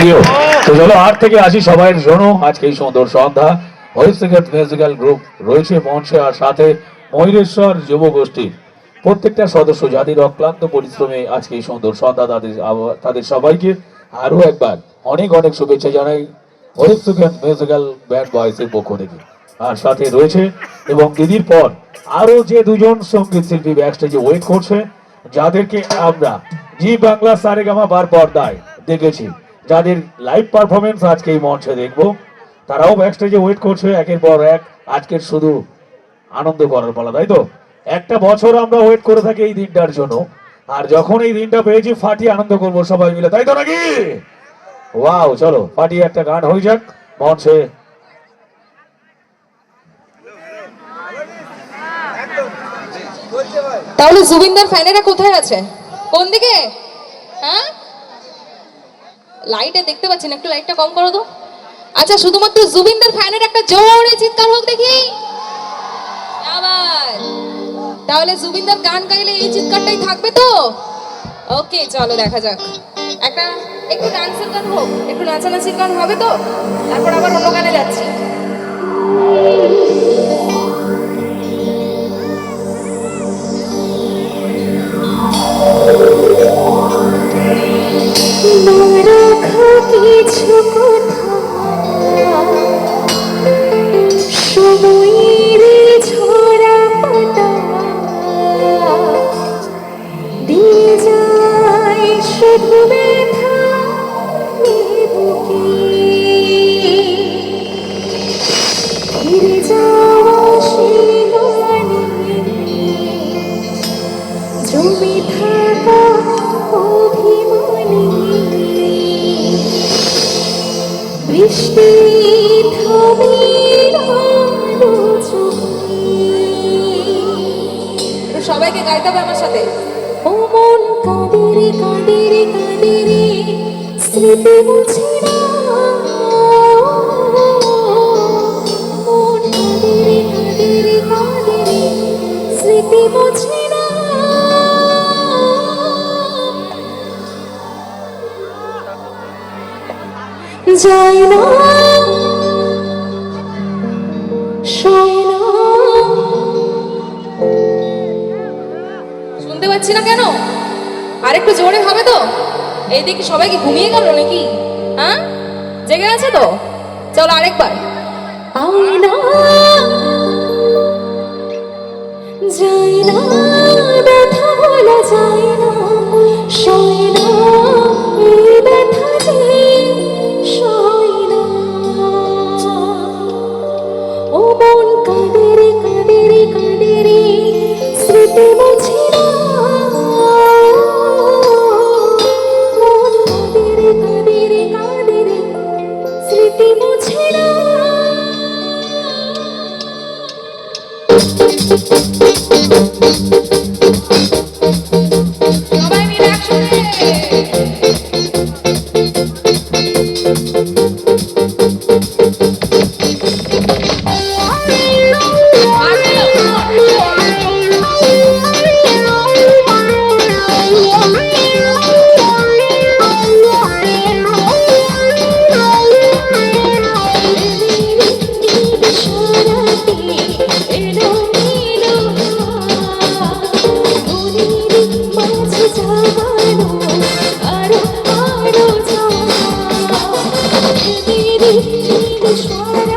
প্রিয়। তো চলো থেকে আসি সবাইয়ের জন্য আজকে এই সুন্দর সন্ধ্যা। মিউজিক্যাল গ্রুপ রয়েছে মঞ্চে, আর সাথে ময়ূরেশ্বর যুব গোষ্ঠী প্রত্যেকটা সদস্য যাদের অক্লান্ত পরিশ্রমে আজকে এই সুন্দর সন্ধ্যা তাদের তাদের সবাইকে আরও একবার অনেক অনেক শুভেচ্ছা জানাই হরিশ্রীগত মিউজিক্যাল ব্যান্ড বয়েসের পক্ষ থেকে। আর সাথে রয়েছে, এবং দিদির পর আরও যে দুজন সংগীত শিল্পী ব্যাকস্টেজে ওয়েট করছে, যাদেরকে আমরা জি বাংলা সারেগামা বার পর্দায় দেখেছি। যাদের লাইভ পারফরমেন্স আজকে এই মঞ্চে দেখব, তারাও ব্যাকস্টেজে ওয়েট করছে একের পর এক। আজকের শুধু আনন্দ করার পালা, তাই তো? একটা বছর আমরা ওয়েট করে থাকি এই দিনটার জন্য। আর যখন এই দিনটা পেয়েছি, ফাটিয়ে আনন্দ করব সবাই মিলে, তাই তো নাকি? ওয়াও চলো, ফাটিয়ে একটা গান হয়ে যাক মঞ্চে। তাহলে জুবিনদার ফ্যানেরা কোথায় আছে? কোন দিকে? হ্যাঁ? লাইটে দেখতে পাচ্ছি না একটু লাইটটা কম করো তো। আচ্ছা শুধুমাত্র জুবিনদার ফ্যানের একটা জোরে চিৎকার হোক দেখি। আবার। তাহলে জুবিনদার গান গাইলে এই চিৎকারটাই থাকবে তো? ওকে চলো, দেখা যাক। একটা, একটু ডান্সের গান হোক, একটু নাচানাচির গান হবে তো? তারপর আবার অন্য গানে যাচ্ছি। কিছু ও মন কাঁদে রে কাঁদে রে কাঁদে রে স্মৃতি মুছে না। মন কাঁদে রে কাঁদে রে কাঁদে রে স্মৃতি মুছে না। না শুনতে না কেন? আর একটু জোরে হবে তো? এই দিকে সবাই কি ঘুমিয়ে গেল নাকি? হ্যাঁ? জেগে আছে তো? চলো আরেকবার। যাই না ব্যথা বলা যায়। What's going on?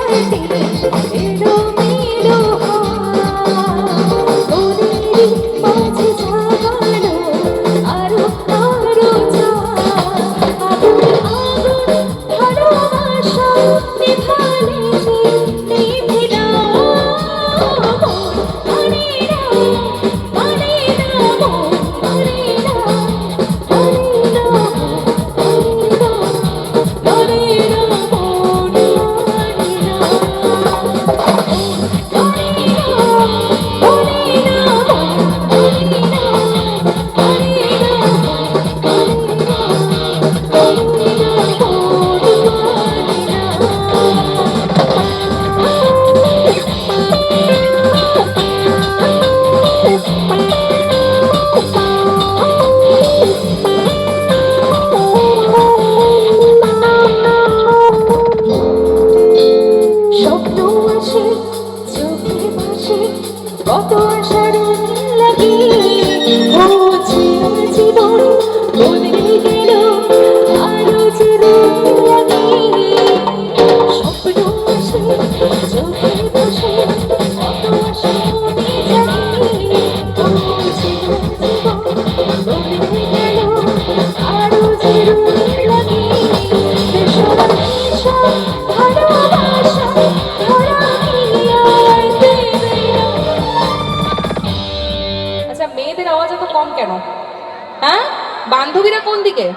বান্ধবীরা কোন দিকে?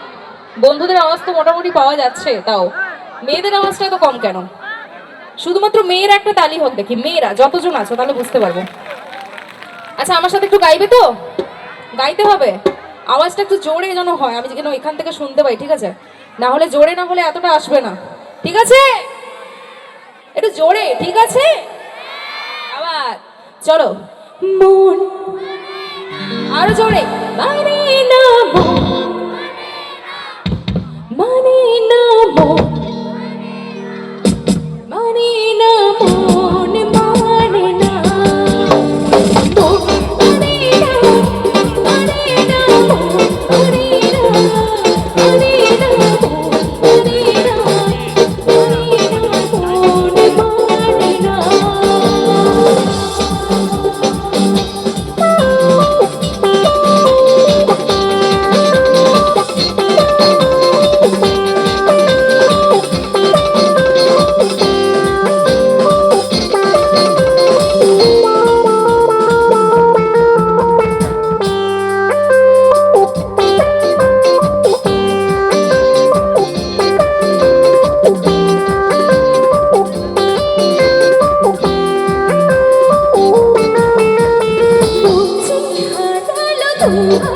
বন্ধুদের আওয়াজ তো মোটামুটি পাওয়া যাচ্ছে, তাও। মেয়েদের আওয়াজটা এত কম কেন? শুধুমাত্র মেয়েরা একটা তালি হোক দেখি, মেয়েরা, যতজন আছো, তাহলে বুঝতে পারব। আচ্ছা আমার সাথে একটু গাইবে তো? গাইতে হবে? আওয়াজটা একটু জোরে যেন হয়, আমি যেন এখান থেকে শুনতে পাই, ঠিক আছে? না হলে জোরে, না হলে এতটা আসবে না। ঠিক আছে? একটু জোরে, ঠিক আছে? আবার, চলো। মন আরও জোরে। বাইরে না Ooh.